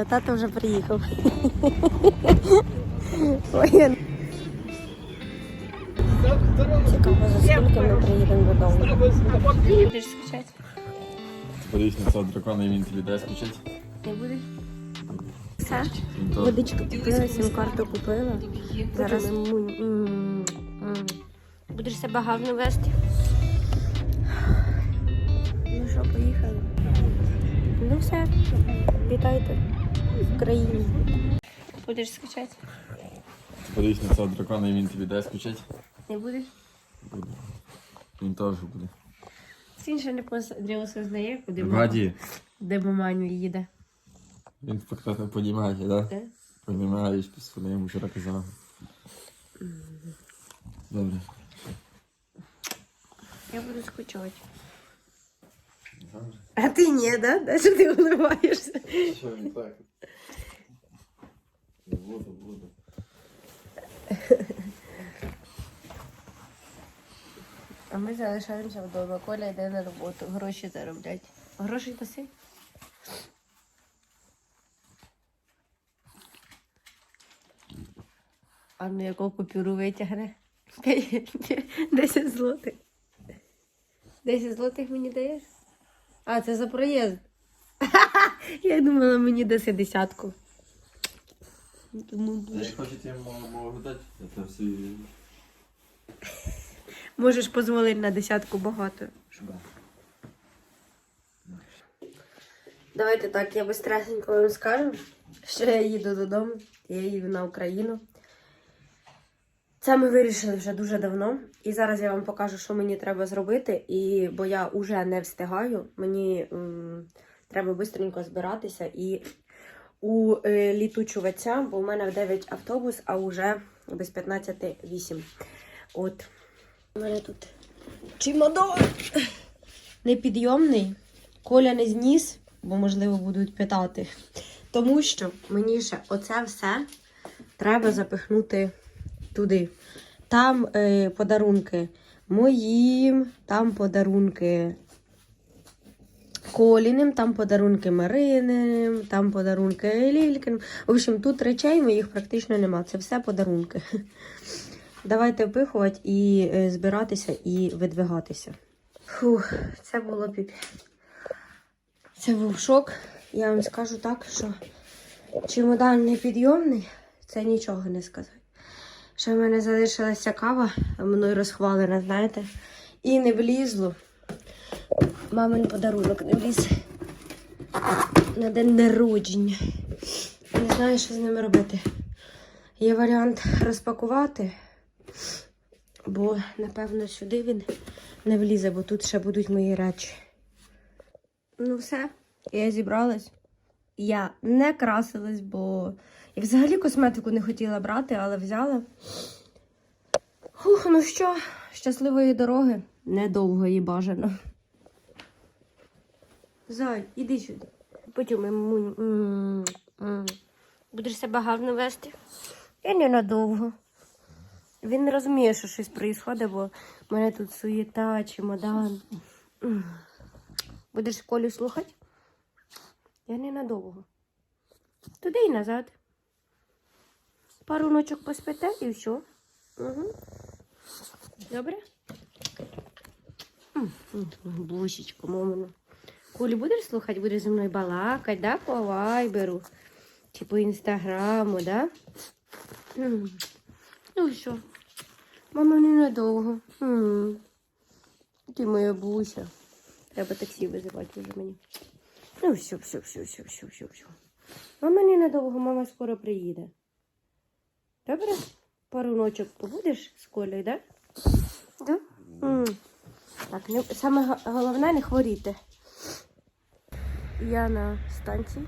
А тато вже приїхав. Ой, Цікаво, за скільки ми приїдемо додому. Будеш скучати? Подивись на цього дракона і він тобі дасть скучать. Не будеш? Все? Водичку купила, сім-карту купила. Зараз будеш себе гарно вести. Ну що, поїхали. Ну все, вітайте в країні. Будеш скучати? подивись на цього дракона і він тобі дасть скучать. Не будеш? Буде. Він теж буде. Він ще не посадрився знає, куди Ваді, де маманю їде. він спектакль понімає, да? Де? Понімаєш, після йому вчора казав. Добре. Я буду скучати. Добре. А ти ні, да? Да, що ти вливаєшся? Що не так? Буду, буду. А ми залишаємося вдома. Коля йде на роботу, гроші зароблять. Гроші даси? А ну яку купюру витягне? Десять злотих. Десять злотих мені даєш? А, це за проїзд. Я думала, мені даси десятку. Тому А як хочете, можу дати. Це всі... можеш дозволити на десятку багато. Давайте так, я быстренько вам скажу, що я їду додому, я їду на Україну. Це ми вирішили вже дуже давно. І зараз я вам покажу, що мені треба зробити. І бо я вже не встигаю, мені м, треба швидко збиратися і у е, літучувача, бо у мене в 9 автобус, а вже без 15 8. От. У мене тут чемодан непідйомний. Коля не зніс, бо, можливо, будуть питати. Тому що мені ще оце все треба запихнути туди. Там е, подарунки моїм, там подарунки Коліним, там подарунки Марининим, там подарунки Лількиним. В общем, тут речей моїх практично нема. Це все подарунки. Давайте впихувати і е, збиратися і видвигатися. Фух, це було піп. Це був шок. Я вам скажу так, що чемодан непідйомний, це нічого не сказати. Ще в мене залишилася кава, мною розхвалена, знаєте, і не влізло. Мамин подарунок не вліз на день народження. Не знаю, що з ними робити. Є варіант розпакувати, бо, напевно, сюди він не влізе, бо тут ще будуть мої речі. Ну, все, я зібралась. Я не красилась, бо і взагалі косметику не хотіла брати, але взяла. Фух, ну що, щасливої дороги. Недовгої бажано. Зай, іди сюди. Потім м- будеш себе гарно вести. Я ненадовго. Він не розуміє, що щось відбувається, бо в мене тут суєта, чемодан. Будеш Колю слухати? Я ненадовго. Туди і назад. Пару ночок поспите і все. Угу. Добре? М, мамина. Колю будеш слухати, будеш зі мною балакати, да, по вайберу чи по інстаграму, да? Ну що, мама ненадовго. Ти моя буся. Треба таксі визивати вже мені. Ну, все, все, все, все, все, все, все. Мама ненадовго, мама скоро приїде. Добре? Пару ночок побудеш з Колею, да? Да? М. Так, не, саме головне не хворіти. Я на станції.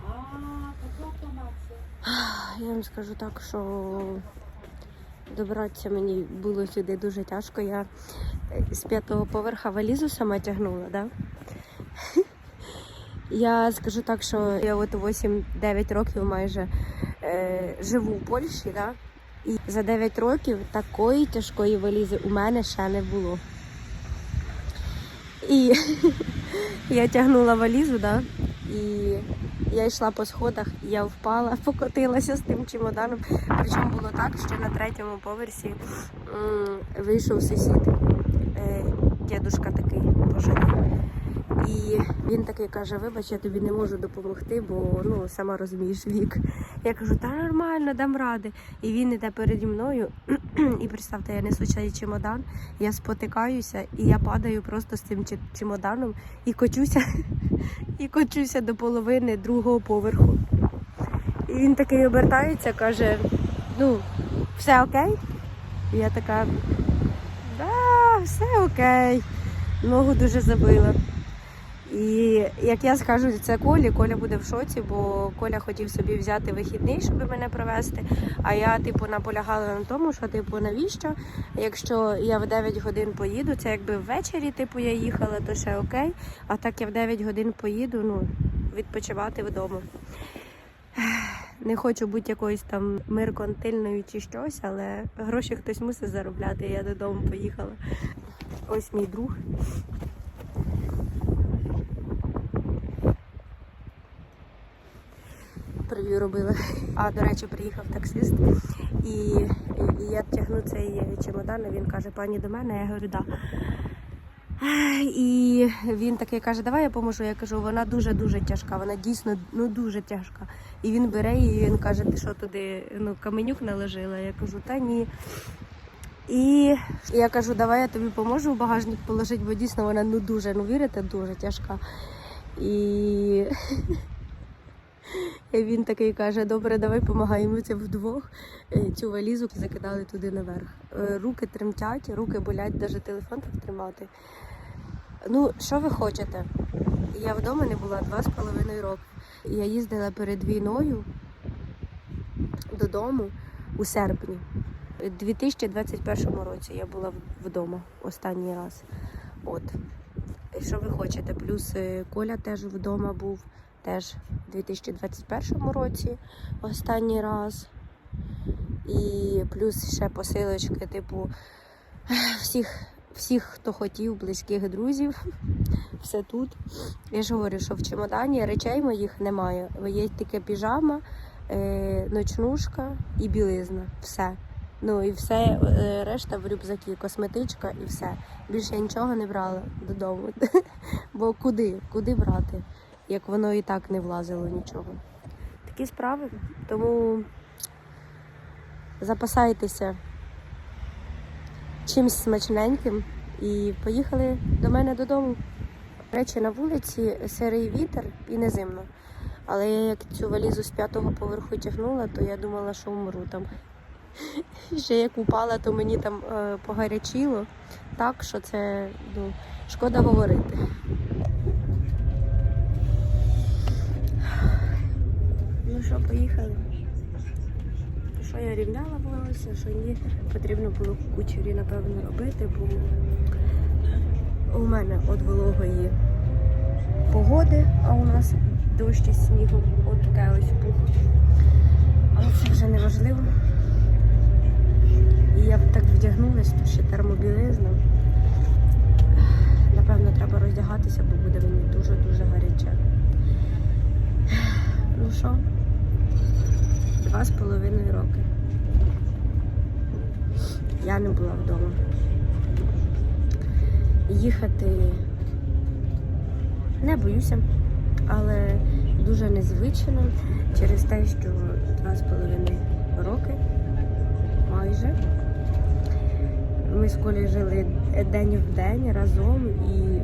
Я вам скажу так, що добратися мені було сюди дуже тяжко. Я е, з п'ятого поверха валізу сама тягнула, да? Я скажу так, що я от 8-9 років майже е, живу в Польщі, да? і за 9 років такої тяжкої валізи у мене ще не було. І я тягнула валізу, да? І Я йшла по сходах, я впала, покотилася з тим чемоданом. Причому було так, що на третьому поверсі вийшов сусід. Е, дідушка такий пожилий. І він такий каже: вибач, я тобі не можу допомогти, бо ну сама розумієш вік. Я кажу, та нормально, дам ради. І він іде переді мною. І представте, я несу цей чемодан, я спотикаюся, і я падаю просто з цим чемоданом і кочуся, і кочуся до половини другого поверху. І він такий обертається, каже: ну, все окей? І я така, да, все окей. Ногу дуже забила. І як я скажу це Колі, Коля буде в шоці, бо Коля хотів собі взяти вихідний, щоб мене провести. А я, типу, наполягала на тому, що типу, навіщо? Якщо я в 9 годин поїду, це якби ввечері, типу, я їхала, то ще окей. А так я в 9 годин поїду, ну, відпочивати вдома. Не хочу бути якоюсь там меркантильною чи щось, але гроші хтось мусить заробляти. Я додому поїхала. Ось мій друг. Прев'ю робила. А до речі, приїхав таксист, і, і я тягну цей чемодан. і Він каже: пані до мене. Я говорю, да. І він такий каже, давай я поможу. Я кажу, вона дуже дуже тяжка, вона дійсно ну дуже тяжка. І він бере її, і він каже, ти що туди ну, каменюк наложила? Я кажу, та ні. І я кажу, давай я тобі поможу в багажник положити, бо дійсно вона ну дуже, ну вірите, дуже тяжка. І він такий каже: добре, давай допомагаємо це вдвох. Е, Цю валізу закидали туди наверх. Е, Руки тремтять, руки болять, навіть телефон так тримати. Ну, що ви хочете? Я вдома не була два з половиною роки. Я їздила перед війною додому у серпні. У 2021 році я була вдома останній раз. От. Що ви хочете? Плюс е, Коля теж вдома був теж у 2021 році останній раз. І плюс ще посилочки, типу, всіх, всіх, хто хотів, близьких друзів, все тут. Я ж говорю, що в чемодані речей моїх немає. Є тільки піжама, е, ночнушка і білизна. Все. Ну і все, е, решта в рюкзакі, косметичка і все. Більше я нічого не брала додому. Бо куди? Куди брати? Як воно і так не влазило нічого. Такі справи. Тому запасайтеся чимось смачненьким і поїхали до мене додому. Речі, на вулиці сирий вітер і не зимно. Але я як цю валізу з п'ятого поверху тягнула, то я думала, що умру там. Ще як упала, то мені там е, погарячило так, що це ну, шкода говорити. Що, поїхали? Що я рівняла волосся, що ні, потрібно було кучері, напевно, робити, бо у мене від вологої погоди, а у нас дощ із снігом. От таке ось пух. Але це вже не важливо. І я б так вдягнулась, тут ще термобілизна. Напевно, треба роздягатися, бо буде мені дуже-дуже гаряче. Ну що, два з половиною роки. Я не була вдома. Їхати не боюся, але дуже незвично через те, що два з половиною роки майже. Ми з Колею жили день в день разом і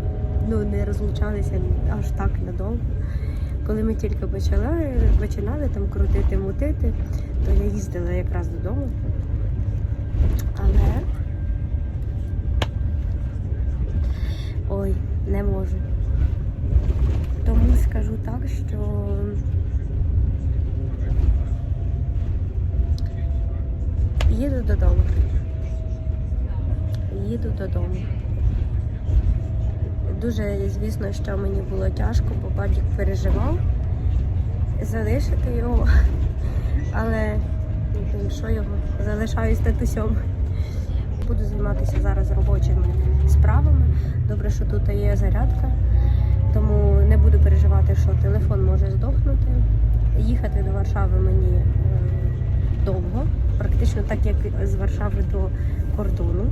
ну, не розлучалися аж так надовго. Коли ми тільки почали, починали там крутити, мутити, то я їздила якраз додому. Але ой, не можу. Тому скажу так, що їду додому. Їду додому. Дуже, звісно, що мені було тяжко, бо батько переживав залишити його. Але що його? Залишаюсь татусем. Буду займатися зараз робочими справами. Добре, що тут є зарядка. Тому не буду переживати, що телефон може здохнути. Їхати до Варшави мені е, довго, практично так, як з Варшави до кордону.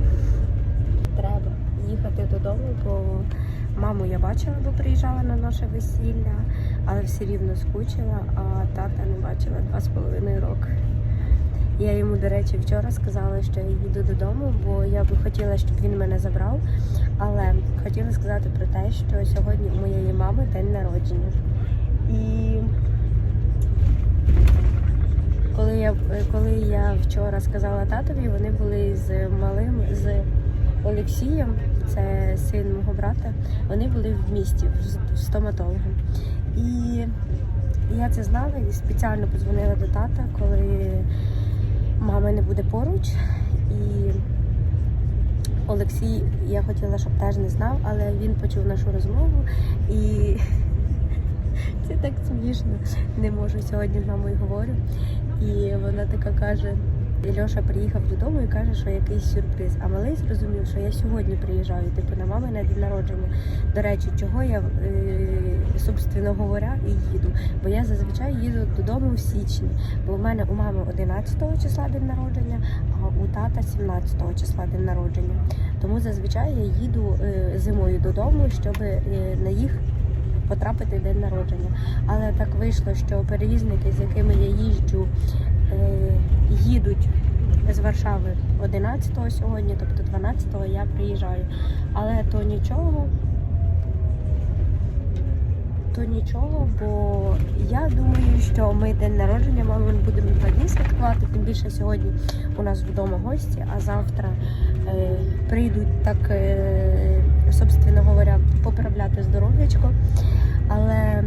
Треба їхати додому, бо маму я бачила, бо приїжджала на наше весілля, але все рівно скучила, а тата не бачила два з половиною роки. Я йому, до речі, вчора сказала, що я їду додому, бо я би хотіла, щоб він мене забрав. Але хотіла сказати про те, що сьогодні у моєї мами день народження. І коли я, коли я вчора сказала татові, вони були з малим, з Олексієм, це син мого брата, вони були в місті з стоматологом. І я це знала і спеціально подзвонила до тата, коли мами не буде поруч. І Олексій, я хотіла, щоб теж не знав, але він почув нашу розмову і це так смішно. Не можу сьогодні з мамою говорю. І вона така каже. І Льоша приїхав додому і каже, що якийсь сюрприз. А малий зрозумів, що я сьогодні приїжджаю, типу на мамине день народження. До речі, чого я, е, собственно говоря, і їду. Бо я зазвичай їду додому в січні. Бо в мене у мами 11 числа день народження, а у тата 17 числа день народження. Тому зазвичай я їду е, зимою додому, щоб е, на їх потрапити день народження. Але так вийшло, що перевізники, з якими я їжджу, їдуть з Варшави 11-го сьогодні, тобто 12-го я приїжджаю. Але то нічого. То нічого, бо я думаю, що ми день народження мами будемо два дні святкувати. Тим більше сьогодні у нас вдома гості, а завтра е, прийдуть так, е, собственно говоря, поправляти здоров'ячко. Але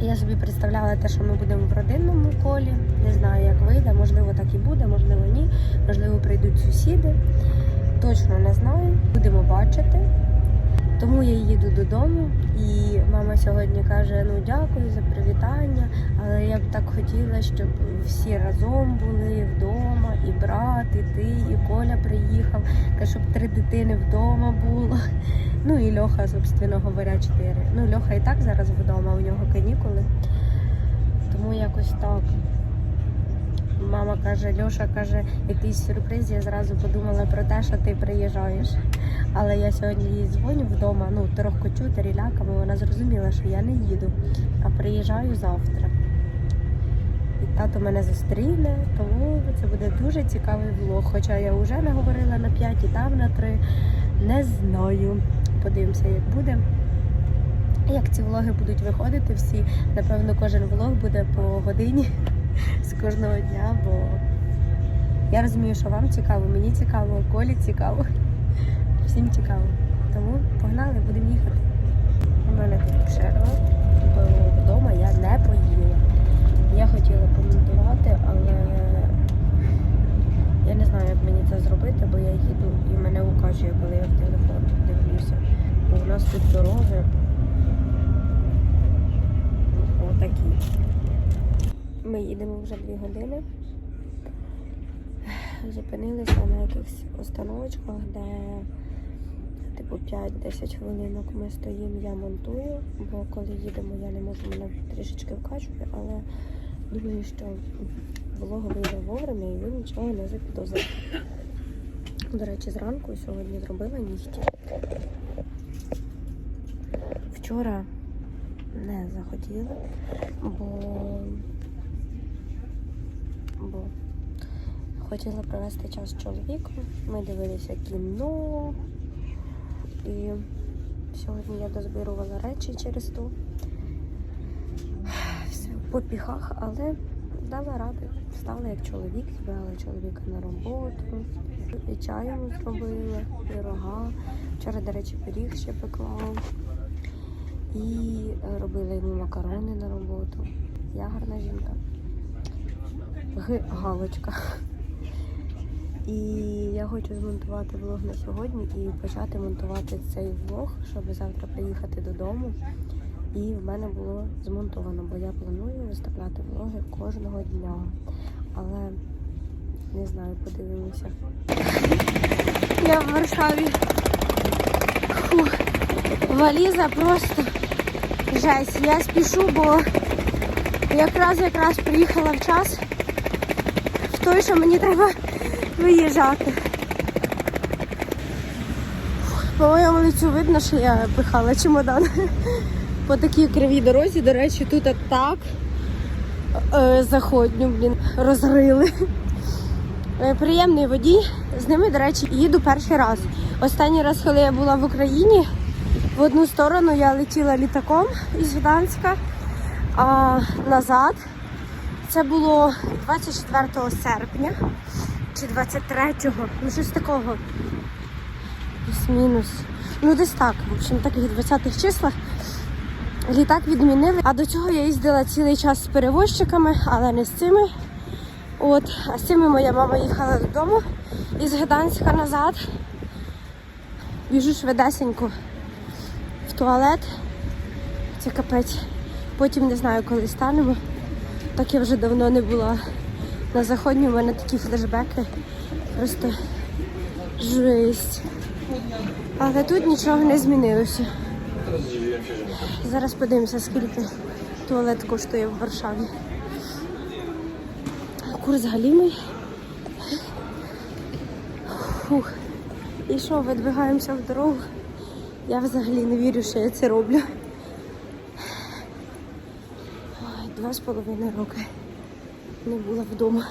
я собі представляла те, що ми будемо в родинному колі. Не знаю, як вийде. Можливо, так і буде, можливо, ні. Можливо, прийдуть сусіди. Точно не знаю. Будемо бачити. Тому я їду додому, і мама сьогодні каже: ну дякую за привітання, але я б так хотіла, щоб всі разом були вдома, і брат, і ти, і Коля приїхав, каже, щоб три дитини вдома було. Ну і Льоха, собственно говоря, чотири. Ну, Льоха і так зараз вдома, у нього канікули. Тому якось так. Мама каже, Льоша каже, якийсь сюрприз. Я зразу подумала про те, що ти приїжджаєш. Але я сьогодні їй дзвоню вдома, ну, торохкочу, теріляками, вона зрозуміла, що я не їду, а приїжджаю завтра. І тато мене зустріне, тому це буде дуже цікавий влог. Хоча я вже наговорила на 5 і там на 3. Не знаю. Подивимося, як буде. Як ці влоги будуть виходити всі. Напевно, кожен влог буде по годині з кожного дня, бо я розумію, що вам цікаво, мені цікаво, Колі цікаво. Всім цікаво. Тому погнали, будемо їхати. У мене тут перерва, бо вдома я не поїла. Я хотіла коментувати, але я не знаю, як мені це зробити, бо я їду і мене укачує, коли я в телефон дивлюся. Тут дороги отакі. Ми їдемо вже дві години. Зупинилися на якихось остановочках, де типу 5-10 хвилинок ми стоїмо, я монтую, бо коли їдемо, я не можу мене трішечки вкачувати, але думаю, що влог вийде вовремя і ви нічого не запідозрите. До речі, зранку сьогодні зробила нігті. Вчора не захотіла, бо, бо хотіла провести час з чоловіком. Ми дивилися кіно. І сьогодні я дозбирувала речі через ту. Все в попіхах, але дала ради. Встала як чоловік, збирала чоловіка на роботу, і чаю зробила, і рога. Вчора, до речі, пиріг ще пекла. І е, робила йому макарони на роботу. Я гарна жінка. Г галочка. І я хочу змонтувати влог на сьогодні і почати монтувати цей влог, щоб завтра приїхати додому. І в мене було змонтовано, бо я планую виставляти влоги кожного дня. Але не знаю, подивимося. Я в Варшаві. Валіза просто жесть. Я спішу, бо якраз якраз приїхала в час в той, що мені треба виїжджати. По моєму лицю видно, що я пихала чемодан по такій кривій дорозі. До речі, тут так е, заходню, блін, розрили. Е, Приємний водій. З ними, до речі, їду перший раз. Останній раз, коли я була в Україні, в одну сторону я летіла літаком із Гданська, а назад це було 24 серпня чи 23-го, ну щось такого. Плюс-мінус. Ну, десь так. В общем, таких 20-х числах. Літак відмінили. А до цього я їздила цілий час з перевозчиками, але не з цими. От, а з цими моя мама їхала додому із Гданська назад. Біжу швидесенько туалет. Це капець. Потім не знаю, коли станемо. Так я вже давно не була на заходні. У мене такі флешбеки. Просто жесть. Але тут нічого не змінилося. Зараз подивимося, скільки туалет коштує в Варшаві. Курс галімий. Фух. І що, видвигаємося в дорогу. Я взагалі не вірю, що я це роблю. Ой, Два з половиною роки не була вдома.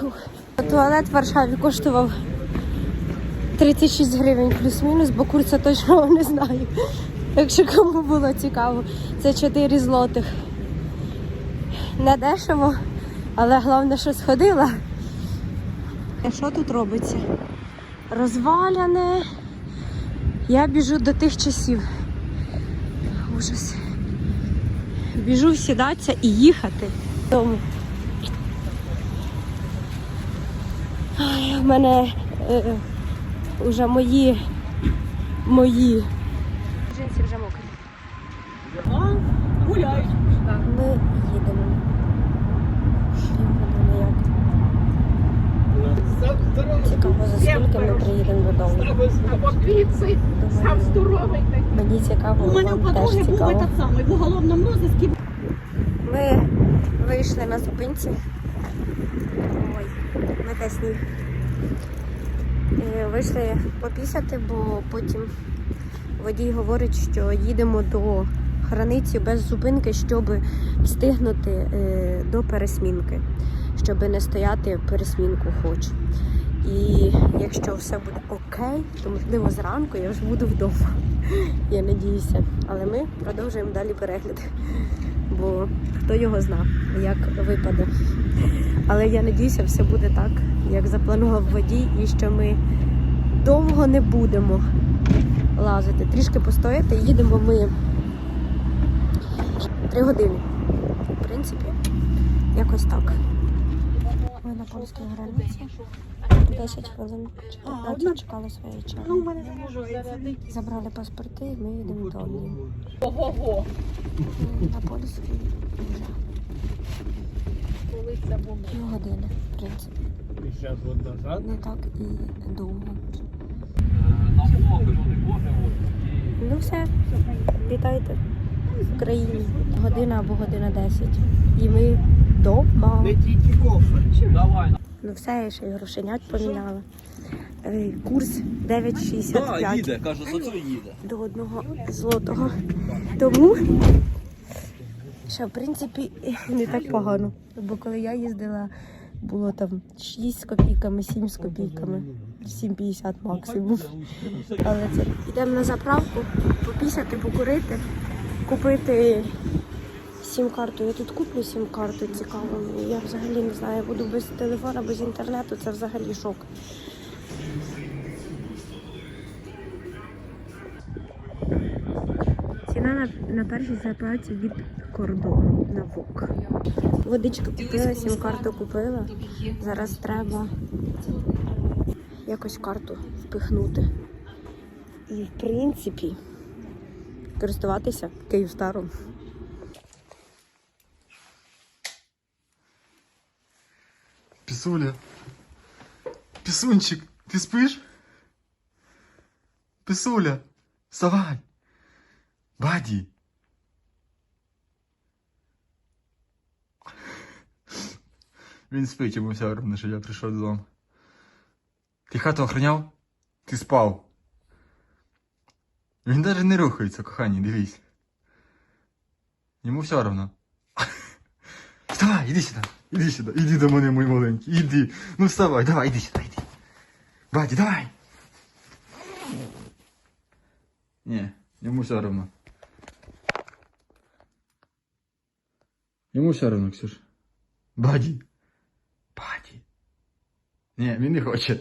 Фух. Туалет в Варшаві коштував 36 гривень плюс-мінус, бо курсу точно не знаю. Якщо кому було цікаво, це 4 злотих. Не дешево, але головне, що сходила. А що тут робиться? Розваляне. Я біжу до тих часів. Ужас. Біжу сідатися і їхати додому. В мене е, вже мої мої джинси вже мокрі. Гуляють. Ми їдемо. Півгодини як. Цікаво, за скільки ми приїдемо додому. Або піци, сам здоровий. Мені цікаво, У мене у подруги був этот самий в уголовному розыске. Ми вийшли на зупинці. Ой, мете сніг. Е, Вийшли попісяти, бо потім водій говорить, що їдемо до границі без зупинки, щоб встигнути е, до пересмінки, щоб не стояти пересмінку хоч. І якщо все буде окей, то можливо зранку я вже буду вдома. Я надіюся. Але ми продовжуємо далі перегляд бо хто його зна, як випаде. Але я надіюся, все буде так, як запланував водій, і що ми довго не будемо лазити. Трішки постояти, їдемо ми три години. В принципі, якось так. Ми на польській границі. 10 хвилин 15 чекали своєї черги. Забрали паспорти, і ми їдемо додому. Ого-го. На польській вже. Півгодини, в принципі. Не так і довго. Ну все, вітайте в Україні. Година або година 10. І ми вдома. Ну все, я ще й грошенят поміняла. Е, Курс 9,65 Да, їде, каже, за це їде. до одного злотого. Тому, що в принципі не так погано. Бо коли я їздила, було там 6 з копійками, 7 з копійками, 7,50 максимум. Але це йдемо на заправку, попісяти, покурити, купити сім-карту. Я тут куплю сім-карту, цікаво. мені. Я взагалі не знаю, я буду без телефона, без інтернету, це взагалі шок. Ціна на, на першій заправці від кордону на ВОК. Водичку купила, сім-карту купила. Зараз треба якось карту впихнути. І в принципі користуватися Київстаром. Писуля. Писунчик, ты спишь? Писуля. Вставай! Баді! Він спить, йому все одно, що я прийшов додому. Ти хату охраняв? Ти спав. Він навіть не рухається, кохані, дивись. Йому все одно. Вставай, іди сюди, Іди сюди, іди до мене, мій маленький, іди. Ну вставай, давай, іди сюди, іди. Баді, давай. Ні, йому все одно. Йому все одно, Ксюш. Баді. Баді. Ні, він не хоче.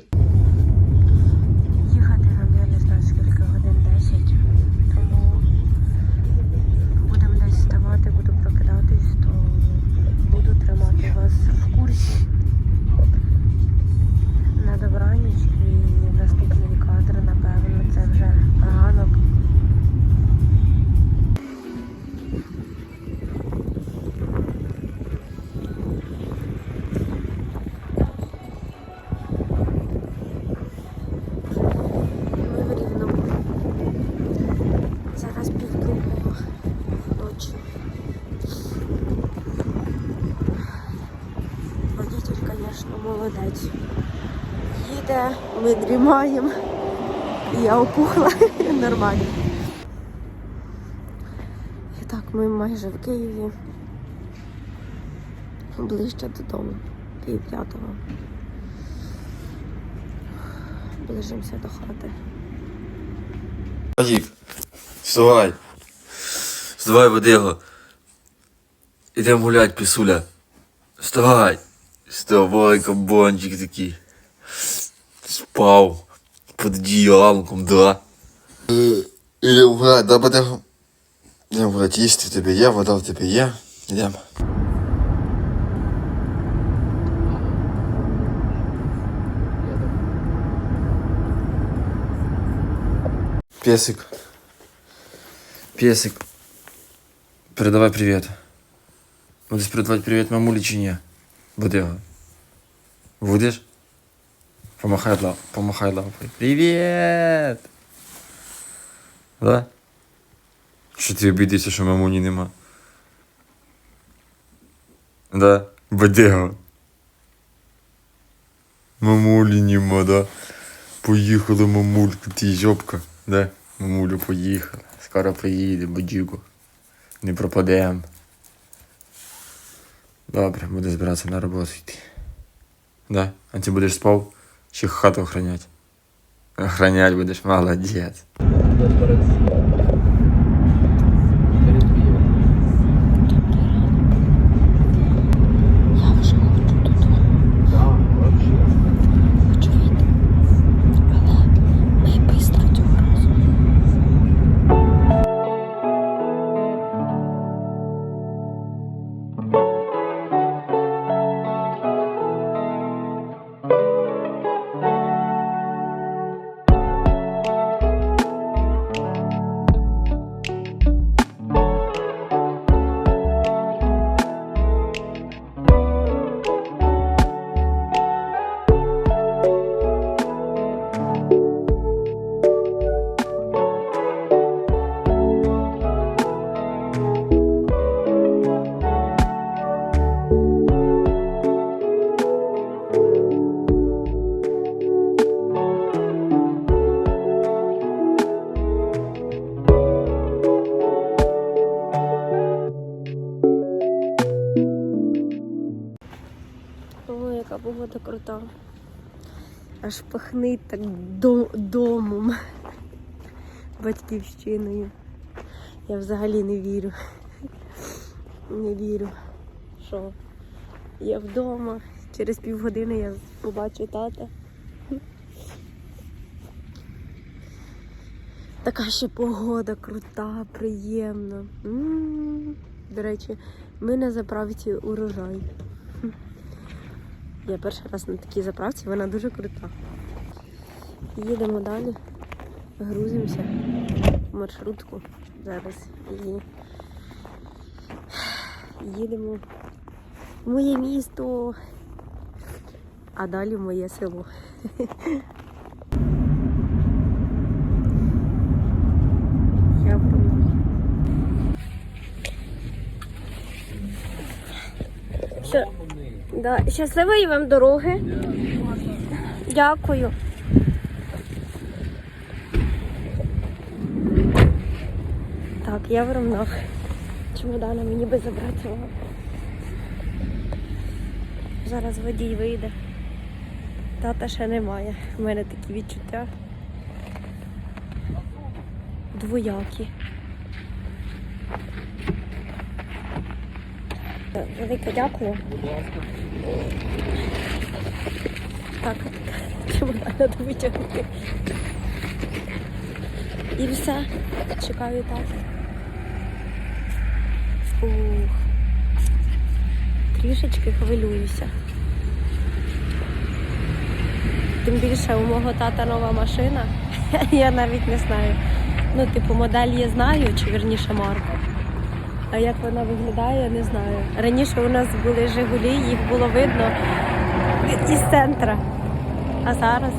Я опухла нормально. І так, ми майже в Києві. Ближче додому. Пів п'ятого. Ближимося до хати. Вадик, вставай. Вставай, Вадиго. Ідемо гулять, пісуля. Вставай. Вставай, кабанчик такий. Спав. Під одіялком, да. Ідемо гулять, да, Вадиго? Ідемо гулять, їсти в тебе є, вода в тебе є. Ідемо. Песик. Песик. Передавай привет. Будешь передавать привет мамуле чи ні? Буде. Будеш? Помахай лап, помахай лапой. Привет! Да? Що ти обідишся, що мамуні нема? Да? Бадега. Мамулі нема, да? Поїхала мамулька, ти жопка, да? Мамуля поїхала. Скоро приїде, бодюго. Не пропадем. Добре, буду збиратися на роботу йти. Да? А ти будеш спав? Чи хату охранять? Охранять будеш, молодець. Крута. Аж пахнить так домом, батьківщиною. Я взагалі не вірю. Не вірю, що я вдома. Через півгодини я побачу тата. Така ще погода крута, приємна. До речі, ми на заправці урожай. Я перший раз на такій заправці, вона дуже крута. Їдемо далі, грузимося в маршрутку зараз і їдемо в моє місто, а далі в моє село. Що? Да. Щасливої вам дороги. Дякую. Так, я в ровнах. Чемодана мені би забрати. Зараз водій вийде. Тата ще немає. У мене такі відчуття. Двоякі. Велике дякую. Так, чемодан треба витягнути. І все. Чекаю так. Ух. Трішечки хвилююся. Тим більше у мого тата нова машина. Я навіть не знаю. Ну, типу, модель я знаю, чи вірніше марку. А як вона виглядає, не знаю. Раніше у нас були Жигулі, їх було видно із центра. А зараз?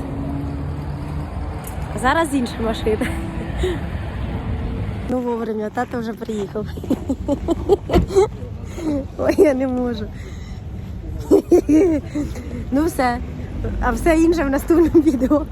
Зараз інша машина. Ну, вовремя, тато вже приїхав. Ой, я не можу. Ну все. А все інше в наступному відео.